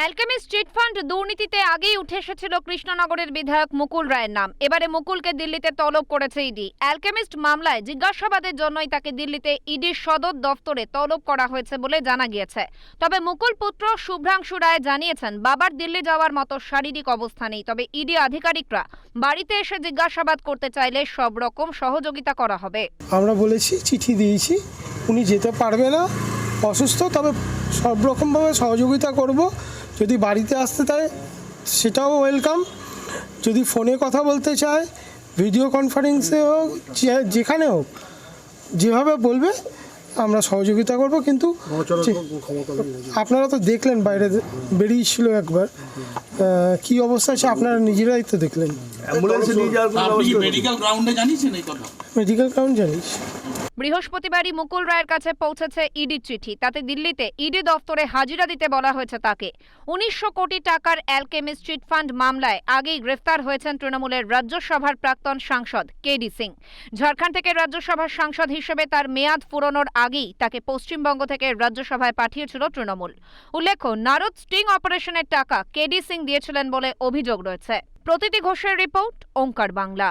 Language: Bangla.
অ্যালকেমিস্ট চিটফান্ড দুর্নীতিতে আগেই উঠে এসেছিল কৃষ্ণনগরের বিধায়ক মুকুল রায়ের নাম। এবারে মুকুলকে দিল্লিতে তলব করেছে ইডি। অ্যালকেমিস্ট মামলায় জিজ্ঞাসাবাদের জন্যই তাকে দিল্লিতে ইডির সদর দফতরে তলব করা হয়েছে বলে জানা গিয়েছে। তবে মুকুল পুত্র শুভ্রাংশু রায় জানিয়েছেন, বাবার দিল্লি যাওয়ার মতো শারীরিক অবস্থা নেই। তবে ইডি আধিকারিকরা বাড়িতে এসে জিজ্ঞাসাবাদ করতে চাইলে সব রকম সহযোগিতা করা হবে। আমরা বলেছি, চিঠি দিয়েছি। উনি যেতে পারবে না। অসুস্থ, তবে সব রকমভাবে সহযোগিতা করব। যদি বাড়িতে আসতে চায় সেটাও ওয়েলকাম যদি ফোনে কথা বলতে চায় ভিডিও কনফারেন্সে হোক যে- যেখানে হোক যেভাবে বলবে আমরা সহযোগিতা করব কিন্তু আপনারা তো দেখলেন বাইরে বেরিয়েছিল একবার। কি অবস্থা আছে আপনারা নিজেরাই তো দেখলেন। অ্যাম্বুলেন্সে নিয়ে যাওয়ার কোনো আপনি কি ব্যবস্থা মেডিকেল গ্রাউন্ডে জানিয়েছেন এই কথা? মেডিকেল কাউন্ট জানিস বৃহস্পতিবারই মুকুল রায়ের কাছে পৌঁছেছে ইডির চিঠি। তাতে দিল্লিতে ইডি দফতরে হাজিরা দিতে বলা হয়েছে তাকে। উনিশশো কোটি টাকার অ্যালকেমিস্ট চিটফান্ড মামলায় আগেই গ্রেফতার হয়েছেন তৃণমূলের রাজ্যসভার প্রাক্তন সাংসদ কেডি সিং। ঝাড়খণ্ড থেকে রাজ্যসভার সাংসদ হিসেবে তার মেয়াদ ফুরনোর আগেই তাকে পশ্চিমবঙ্গ থেকে রাজ্যসভায় পাঠিয়েছিল তৃণমূল। উল্লেখ্য, নারদ স্টিং অপারেশনের টাকা কেডি সিং দিয়েছিলেন বলে অভিযোগ রয়েছে। প্রতিটি ঘোষের রিপোর্ট, ওঙ্কার বাংলা।